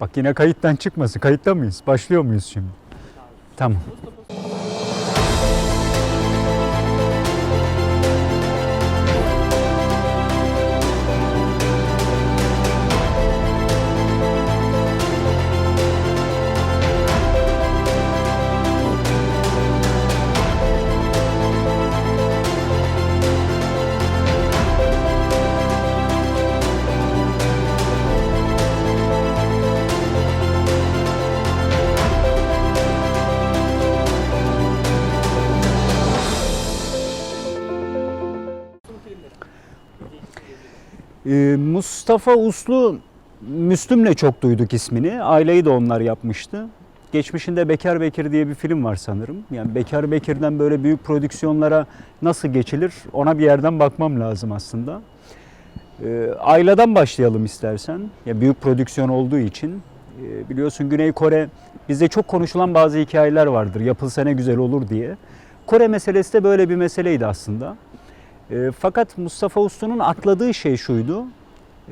Bak yine kayıttan çıkmasın. Kayıtta mıyız? Başlıyor muyuz şimdi? Tamam. Mustafa Uslu Müslüm'le çok duyduk ismini. Aileyi de onlar yapmıştı. Geçmişinde Bekar Bekir diye bir film var sanırım. Yani Bekar Bekir'den böyle büyük prodüksiyonlara nasıl geçilir ona bir yerden bakmam lazım aslında. Ee, Aila'dan başlayalım istersen. Ya büyük prodüksiyon olduğu için. Ee, biliyorsun Güney Kore bizde çok konuşulan bazı hikayeler vardır. Yapılsa ne güzel olur diye. Kore meselesi de böyle bir meseleydi aslında. E, fakat Mustafa Uslu'nun atladığı şey şuydu.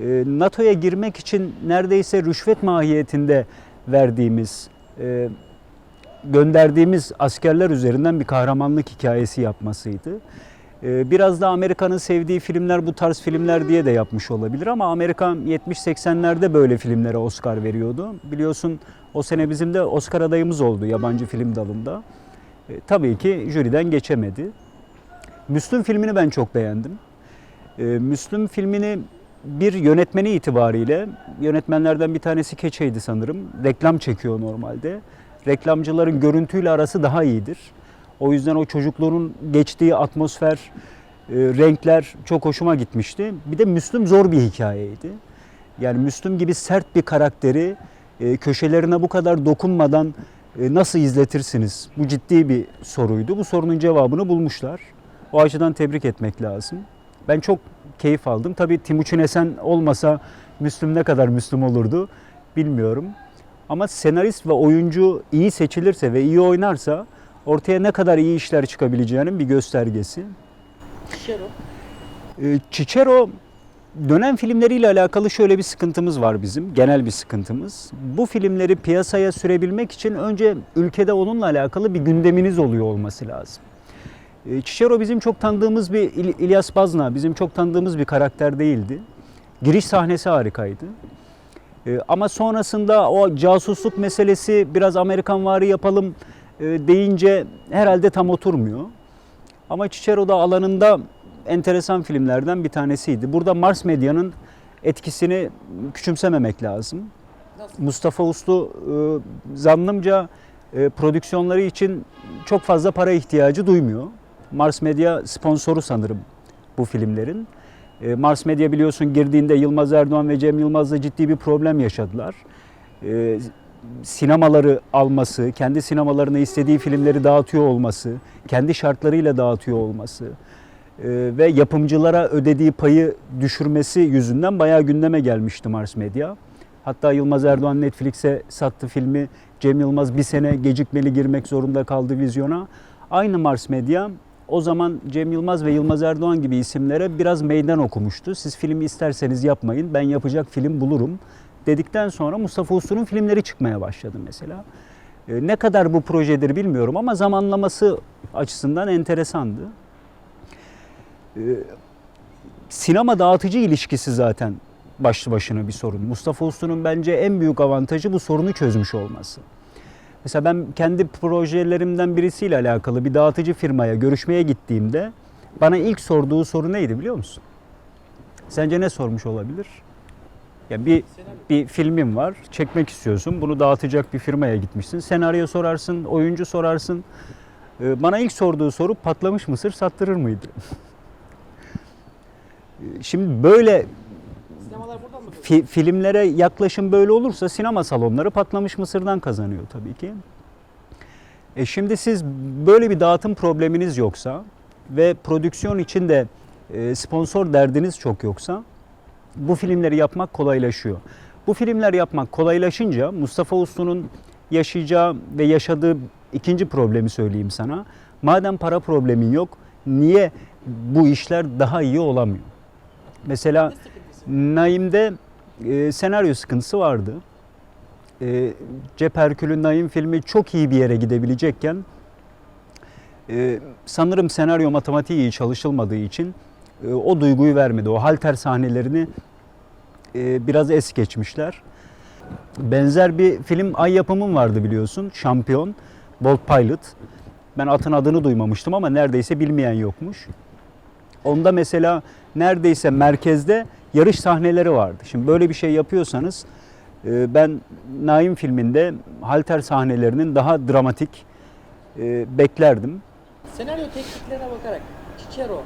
E, NATO'ya girmek için neredeyse rüşvet mahiyetinde verdiğimiz, e, gönderdiğimiz askerler üzerinden bir kahramanlık hikayesi yapmasıydı. E, biraz da Amerika'nın sevdiği filmler bu tarz filmler diye de yapmış olabilir ama Amerika 70-80'lerde böyle filmlere Oscar veriyordu. Biliyorsun o sene bizim de Oscar adayımız oldu yabancı film dalında. E, tabii ki jüriden geçemedi. Müslüm filmini ben çok beğendim. Ee, Müslüm filmini bir yönetmeni itibariyle, yönetmenlerden bir tanesi Keçe'ydi sanırım. Reklam çekiyor normalde. Reklamcıların görüntüyle arası daha iyidir. O yüzden o çocukluğun geçtiği atmosfer, e, renkler çok hoşuma gitmişti. Bir de Müslüm zor bir hikayeydi. Yani Müslüm gibi sert bir karakteri e, köşelerine bu kadar dokunmadan e, nasıl izletirsiniz? Bu ciddi bir soruydu. Bu sorunun cevabını bulmuşlar. O açıdan tebrik etmek lazım. Ben çok keyif aldım. Tabii Timuçin Esen olmasa Müslüm ne kadar Müslüm olurdu bilmiyorum. Ama senarist ve oyuncu iyi seçilirse ve iyi oynarsa ortaya ne kadar iyi işler çıkabileceğinin bir göstergesi. Şero. Ee, Cicero dönem filmleriyle alakalı şöyle bir sıkıntımız var bizim, genel bir sıkıntımız. Bu filmleri piyasaya sürebilmek için önce ülkede onunla alakalı bir gündeminiz oluyor olması lazım. E, Cicero bizim çok tanıdığımız bir İl- İlyas Bazna, bizim çok tanıdığımız bir karakter değildi. Giriş sahnesi harikaydı. E, Ama sonrasında o casusluk meselesi biraz Amerikan vari yapalım e, deyince herhalde tam oturmuyor. Ama Cicero da alanında enteresan filmlerden bir tanesiydi. Burada Mars Medya'nın etkisini küçümsememek lazım. Mustafa Uslu e, zannımca e, prodüksiyonları için çok fazla para ihtiyacı duymuyor. Mars Medya sponsoru sanırım bu filmlerin. E, Mars Medya biliyorsun girdiğinde Yılmaz Erdoğan ve Cem Yılmaz'la ciddi bir problem yaşadılar. E, sinemaları alması, kendi sinemalarına istediği filmleri dağıtıyor olması, kendi şartlarıyla dağıtıyor olması e, ve yapımcılara ödediği payı düşürmesi yüzünden bayağı gündeme gelmişti Mars Medya. Hatta Yılmaz Erdoğan Netflix'e sattı filmi. Cem Yılmaz bir sene gecikmeli girmek zorunda kaldı vizyona. Aynı Mars Medya o zaman Cem Yılmaz ve Yılmaz Erdoğan gibi isimlere biraz meydan okumuştu. Siz filmi isterseniz yapmayın, ben yapacak film bulurum dedikten sonra Mustafa Uslu'nun filmleri çıkmaya başladı mesela. E, Ne kadar bu projedir bilmiyorum ama zamanlaması açısından enteresandı. E, Sinema dağıtıcı ilişkisi zaten başlı başına bir sorun. Mustafa Uslu'nun bence en büyük avantajı bu sorunu çözmüş olması. Mesela ben kendi projelerimden birisiyle alakalı bir dağıtıcı firmaya görüşmeye gittiğimde bana ilk sorduğu soru neydi biliyor musun? Sence ne sormuş olabilir? Ya bir bir filmin var, çekmek istiyorsun. Bunu dağıtacak bir firmaya gitmişsin. Senaryo sorarsın, oyuncu sorarsın. Ee, Bana ilk sorduğu soru patlamış mısır sattırır mıydı? Ee, Şimdi böyle? Fi- filmlere yaklaşım böyle olursa sinema salonları patlamış mısırdan kazanıyor tabii ki. E şimdi siz böyle bir dağıtım probleminiz yoksa ve prodüksiyon için de e, sponsor derdiniz çok yoksa bu filmleri yapmak kolaylaşıyor. Bu filmler yapmak kolaylaşınca Mustafa Uslu'nun yaşayacağı ve yaşadığı ikinci problemi söyleyeyim sana. Madem para problemin yok, niye bu işler daha iyi olamıyor? Mesela sıkıntısı? Naim'de e, senaryo sıkıntısı vardı. e, Cep Herkül'ün filmi çok iyi bir yere gidebilecekken e, sanırım senaryo matematiği iyi çalışılmadığı için e, o duyguyu vermedi. O halter sahnelerini e, biraz es geçmişler. Benzer bir film Ay yapımım vardı biliyorsun. Şampiyon, Bolt Pilot. Ben atın adını duymamıştım ama neredeyse bilmeyen yokmuş. Onda mesela neredeyse merkezde yarış sahneleri vardı. Şimdi böyle bir şey yapıyorsanız e, ben Naim filminde halter sahnelerinin daha dramatik e, beklerdim. Senaryo tekniklerine bakarak Cicero,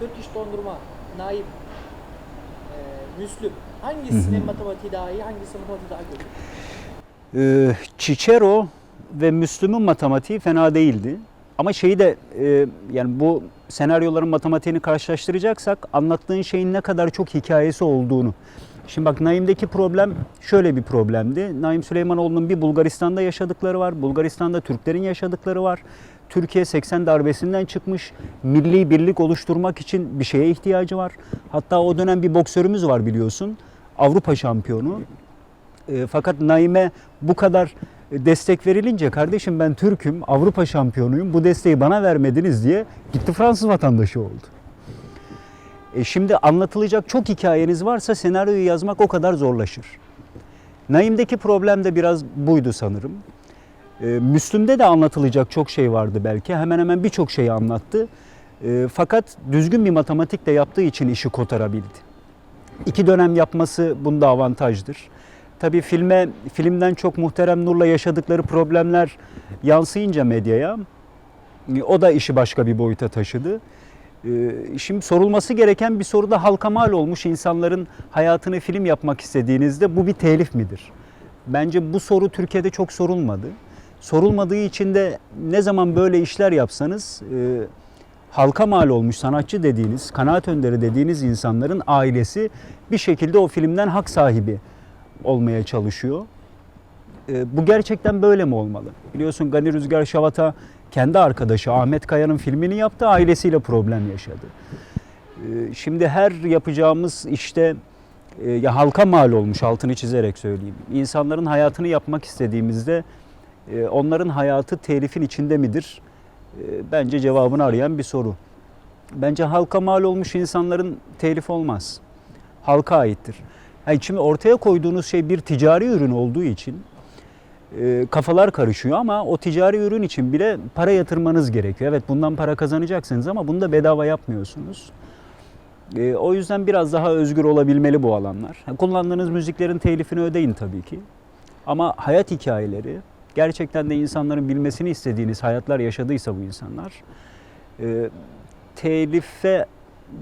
Turkish dondurma, Naim, e, Müslüm hangisinin matematiği daha iyi, hangisinin matematiği daha kötü? Cicero ve Müslüm'ün matematiği fena değildi. Ama şeyi de e, yani bu senaryoların matematiğini karşılaştıracaksak anlattığın şeyin ne kadar çok hikayesi olduğunu. Şimdi bak Naim'deki problem şöyle bir problemdi. Naim Süleymanoğlu'nun bir Bulgaristan'da yaşadıkları var. Bulgaristan'da Türklerin yaşadıkları var. Türkiye 80 darbesinden çıkmış. Milli birlik oluşturmak için bir şeye ihtiyacı var. Hatta o dönem bir boksörümüz var biliyorsun. Avrupa şampiyonu. E, fakat Naim'e bu kadar destek verilince kardeşim ben Türk'üm, Avrupa şampiyonuyum. Bu desteği bana vermediniz diye gitti Fransız vatandaşı oldu. E şimdi anlatılacak çok hikayeniz varsa senaryoyu yazmak o kadar zorlaşır. Naim'deki problem de biraz buydu sanırım. E, Müslüm'de de anlatılacak çok şey vardı belki. Hemen hemen birçok şeyi anlattı. E, fakat düzgün bir matematikle yaptığı için işi kotarabildi. İki dönem yapması bunda avantajdır. Tabii filme filmden çok Muhterem Nur'la yaşadıkları problemler yansıyınca medyaya o da işi başka bir boyuta taşıdı. E, Şimdi sorulması gereken bir soru da halka mal olmuş insanların hayatını film yapmak istediğinizde bu bir telif midir? Bence bu soru Türkiye'de çok sorulmadı. Sorulmadığı için de ne zaman böyle işler yapsanız e, halka mal olmuş sanatçı dediğiniz, kanaat önderi dediğiniz insanların ailesi bir şekilde o filmden hak sahibi olmaya çalışıyor. E, bu gerçekten böyle mi olmalı? Biliyorsun Gani Rüzgar Şavat'a kendi arkadaşı Ahmet Kaya'nın filmini yaptı, ailesiyle problem yaşadı. E, şimdi her yapacağımız işte e, ya halka mal olmuş altını çizerek söyleyeyim. İnsanların hayatını yapmak istediğimizde e, onların hayatı telifin içinde midir? E, bence cevabını arayan bir soru. Bence halka mal olmuş insanların telif olmaz. Halka aittir. Yani şimdi ortaya koyduğunuz şey bir ticari ürün olduğu için e, kafalar karışıyor ama o ticari ürün için bile para yatırmanız gerekiyor. Evet bundan para kazanacaksınız ama bunu da bedava yapmıyorsunuz. E, o yüzden biraz daha özgür olabilmeli bu alanlar. Ha, Kullandığınız müziklerin telifini ödeyin tabii ki. Ama hayat hikayeleri, gerçekten de insanların bilmesini istediğiniz hayatlar yaşadıysa bu insanlar, e, telife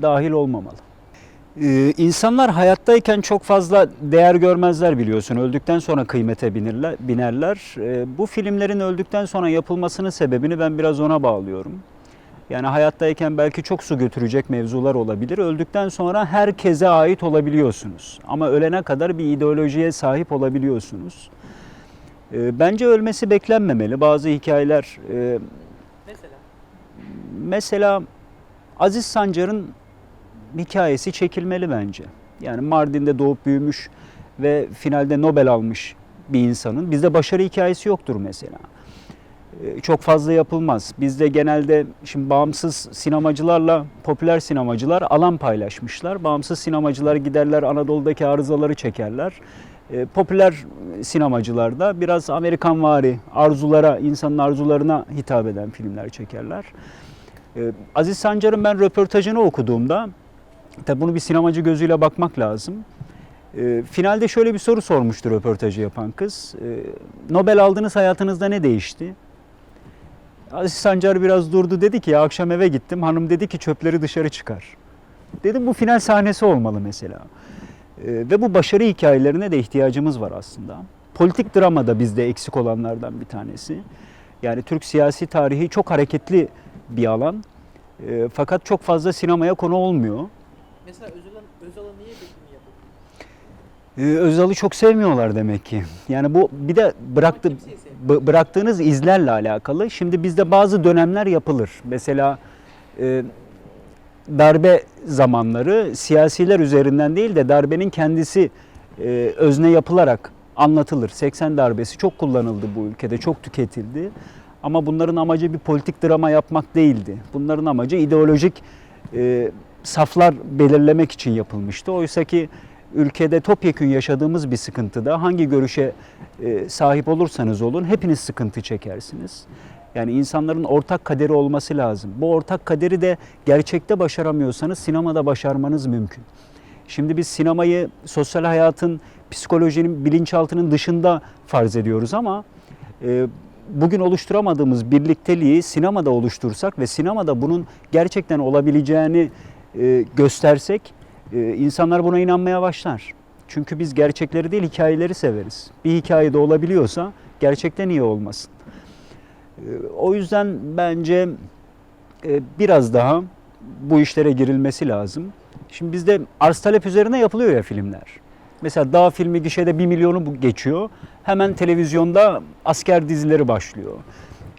dahil olmamalı. Ee, insanlar hayattayken çok fazla değer görmezler biliyorsun. Öldükten sonra kıymete binirler, binerler. Ee, bu filmlerin öldükten sonra yapılmasının sebebini ben biraz ona bağlıyorum. Yani hayattayken belki çok su götürecek mevzular olabilir. Öldükten sonra herkese ait olabiliyorsunuz. Ama ölene kadar bir ideolojiye sahip olabiliyorsunuz. Ee, bence ölmesi beklenmemeli. Bazı hikayeler e, Mesela Mesela Aziz Sancar'ın hikayesi çekilmeli bence. Yani Mardin'de doğup büyümüş ve finalde Nobel almış bir insanın bizde başarı hikayesi yoktur mesela. Ee, Çok fazla yapılmaz. Bizde genelde şimdi bağımsız sinemacılarla popüler sinemacılar alan paylaşmışlar. Bağımsız sinemacılar giderler Anadolu'daki arızaları çekerler. Ee, Popüler sinemacılar da biraz Amerikanvari arzulara, insanın arzularına hitap eden filmler çekerler. Ee, Aziz Sancar'ın ben röportajını okuduğumda, tabi bunu bir sinemacı gözüyle bakmak lazım. Ee, finalde şöyle bir soru sormuştu röportajı yapan kız. Ee, Nobel aldığınız hayatınızda ne değişti? Aziz Sancar biraz durdu dedi ki akşam eve gittim hanım dedi ki çöpleri dışarı çıkar. Dedim bu final sahnesi olmalı mesela. Ee, ve bu başarı hikayelerine de ihtiyacımız var aslında. Politik drama da bizde eksik olanlardan bir tanesi. Yani Türk siyasi tarihi çok hareketli bir alan. Fakat çok fazla sinemaya konu olmuyor. Mesela Özal'ın Özal'ın niye filmi yapıldı? Ee, Özal'ı çok sevmiyorlar demek ki. Yani bu bir de bıraktı bıraktığınız izlerle alakalı. Şimdi bizde bazı dönemler yapılır. Mesela e, darbe zamanları siyasiler üzerinden değil de darbenin kendisi e, özne yapılarak anlatılır. 80 darbesi çok kullanıldı bu ülkede, çok tüketildi. Ama bunların amacı bir politik drama yapmak değildi. Bunların amacı ideolojik e, saflar belirlemek için yapılmıştı. Oysa ki ülkede topyekün yaşadığımız bir sıkıntıda hangi görüşe e, sahip olursanız olun hepiniz sıkıntı çekersiniz. Yani insanların ortak kaderi olması lazım. Bu ortak kaderi de gerçekte başaramıyorsanız sinemada başarmanız mümkün. Şimdi biz sinemayı sosyal hayatın, psikolojinin, bilinçaltının dışında farz ediyoruz ama e, bugün oluşturamadığımız birlikteliği sinemada oluştursak ve sinemada bunun gerçekten olabileceğini e, göstersek e, insanlar buna inanmaya başlar. Çünkü biz gerçekleri değil hikayeleri severiz. Bir hikayede olabiliyorsa gerçekten iyi olmasın. E, o yüzden bence biraz daha bu işlere girilmesi lazım. Şimdi bizde arz talep üzerine yapılıyor ya filmler. Mesela Dağ filmi gişede 1 milyonu geçiyor. Hemen televizyonda asker dizileri başlıyor.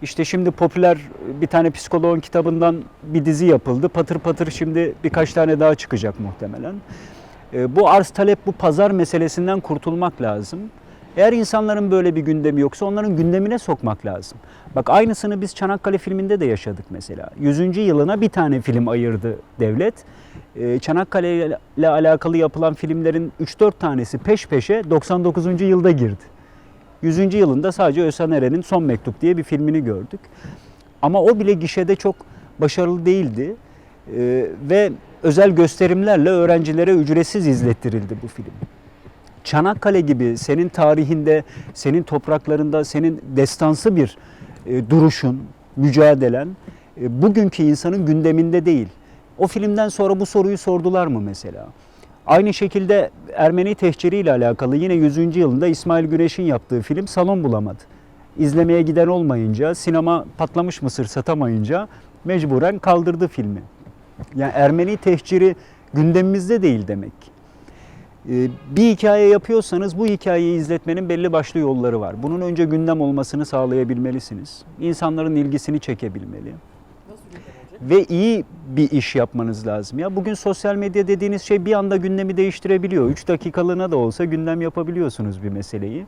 İşte şimdi popüler bir tane psikoloğun kitabından bir dizi yapıldı. Patır patır şimdi birkaç tane daha çıkacak muhtemelen. E, Bu arz talep, bu pazar meselesinden kurtulmak lazım. Eğer insanların böyle bir gündemi yoksa onların gündemine sokmak lazım. Bak aynısını biz Çanakkale filminde de yaşadık mesela. 100. yılına bir tane film ayırdı devlet. Ee, Çanakkale ile alakalı yapılan filmlerin 3-4 tanesi peş peşe 99. yılda girdi. 100. yılında sadece Özhan Eren'in Son Mektup diye bir filmini gördük. Ama o bile gişede çok başarılı değildi. Ee, ve özel gösterimlerle öğrencilere ücretsiz izlettirildi bu film. Çanakkale gibi senin tarihinde, senin topraklarında, senin destansı bir e, duruşun, mücadelen e, bugünkü insanın gündeminde değil. O filmden sonra bu soruyu sordular mı mesela? Aynı şekilde Ermeni tehciri ile alakalı yine 100. yılında İsmail Güneş'in yaptığı film salon bulamadı. İzlemeye giden olmayınca, sinema patlamış mısır satamayınca mecburen kaldırdı filmi. Yani Ermeni tehciri gündemimizde değil demek. Ee, Bir hikaye yapıyorsanız bu hikayeyi izletmenin belli başlı yolları var. Bunun önce gündem olmasını sağlayabilmelisiniz. İnsanların ilgisini çekebilmeli. Nasıl? Ve iyi bir iş yapmanız lazım. Ya bugün sosyal medya dediğiniz şey bir anda gündemi değiştirebiliyor. 3 dakikalığına da olsa gündem yapabiliyorsunuz bir meseleyi.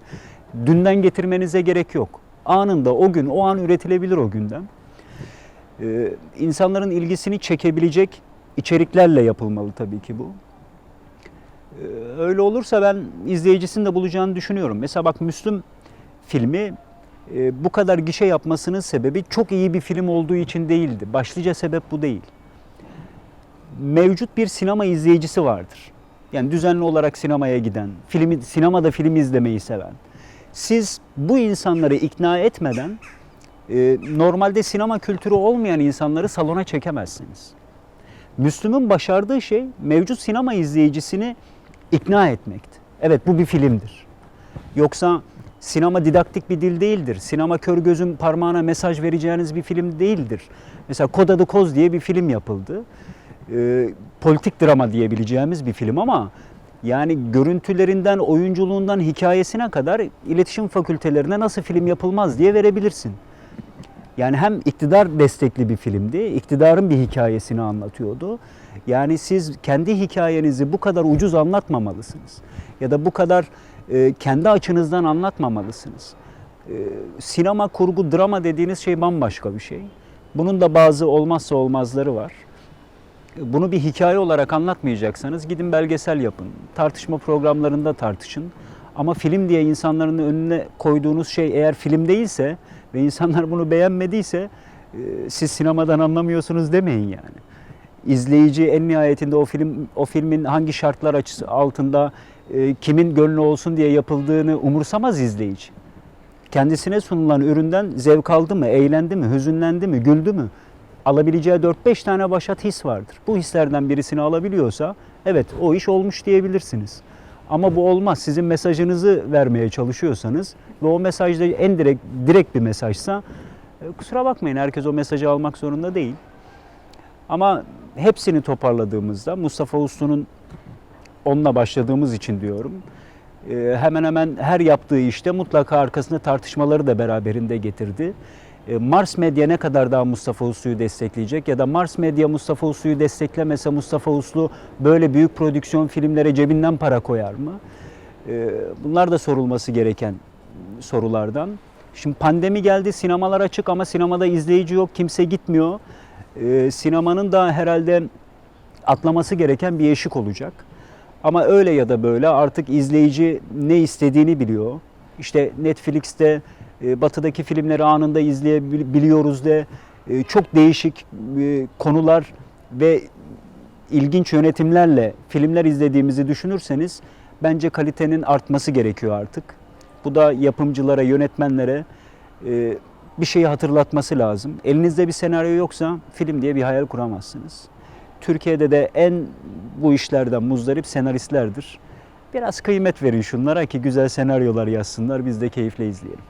Dünden getirmenize gerek yok. Anında o gün o an üretilebilir o gündem. Ee, insanların ilgisini çekebilecek içeriklerle yapılmalı tabii ki bu. Ee, öyle olursa ben izleyicisini de bulacağını düşünüyorum. Mesela bak Müslüm filmi bu kadar gişe yapmasının sebebi çok iyi bir film olduğu için değildi. Başlıca sebep bu değil. Mevcut bir sinema izleyicisi vardır. Yani düzenli olarak sinemaya giden, filmi sinemada film izlemeyi seven. Siz bu insanları ikna etmeden e, normalde sinema kültürü olmayan insanları salona çekemezsiniz. Müslüm'ün başardığı şey mevcut sinema izleyicisini ikna etmekti. Evet bu bir filmdir. Yoksa sinema didaktik bir dil değildir. Sinema kör gözün parmağına mesaj vereceğiniz bir film değildir. Mesela Kod Adı Koz diye bir film yapıldı. Ee, politik drama diyebileceğimiz bir film ama yani görüntülerinden, oyunculuğundan, hikayesine kadar iletişim fakültelerine nasıl film yapılmaz diye verebilirsin. Yani hem iktidar destekli bir filmdi, iktidarın bir hikayesini anlatıyordu. Yani siz kendi hikayenizi bu kadar ucuz anlatmamalısınız. Ya da bu kadar e, kendi açınızdan anlatmamalısınız. E, sinema, kurgu, drama dediğiniz şey bambaşka bir şey. Bunun da bazı olmazsa olmazları var. Bunu bir hikaye olarak anlatmayacaksanız gidin belgesel yapın. Tartışma programlarında tartışın. Ama film diye insanların önüne koyduğunuz şey eğer film değilse ve insanlar bunu beğenmediyse e, siz sinemadan anlamıyorsunuz demeyin yani. İzleyici en nihayetinde o film o filmin hangi şartlar açısı altında e, kimin gönlü olsun diye yapıldığını umursamaz izleyici. Kendisine sunulan üründen zevk aldı mı, eğlendi mi, hüzünlendi mi, güldü mü? Alabileceği 4-5 tane başat his vardır. Bu hislerden birisini alabiliyorsa evet o iş olmuş diyebilirsiniz. Ama bu olmaz. Sizin mesajınızı vermeye çalışıyorsanız ve o mesajda en direkt direkt bir mesajsa e, kusura bakmayın herkes o mesajı almak zorunda değil. Ama hepsini toparladığımızda Mustafa Uslu'nun onunla başladığımız için diyorum. e, Hemen hemen her yaptığı işte mutlaka arkasında tartışmaları da beraberinde getirdi. E, Mars Medya ne kadar daha Mustafa Uslu'yu destekleyecek ya da Mars Medya Mustafa Uslu'yu desteklemese Mustafa Uslu böyle büyük prodüksiyon filmlere cebinden para koyar mı? E, bunlar da sorulması gereken sorulardan. Şimdi pandemi geldi, sinemalar açık ama sinemada izleyici yok, kimse gitmiyor. Sinemanın da herhalde atlaması gereken bir eşik olacak. Ama öyle ya da böyle artık izleyici ne istediğini biliyor. İşte Netflix'te e, batıdaki filmleri anında izleyebiliyoruz de e, çok değişik e, konular ve ilginç yönetimlerle filmler izlediğimizi düşünürseniz bence kalitenin artması gerekiyor artık. Bu da yapımcılara, yönetmenlere bir şeyi hatırlatması lazım. Elinizde bir senaryo yoksa film diye bir hayal kuramazsınız. Türkiye'de de en bu işlerden muzdarip senaristlerdir. Biraz kıymet verin şunlara ki güzel senaryolar yazsınlar biz de keyifle izleyelim.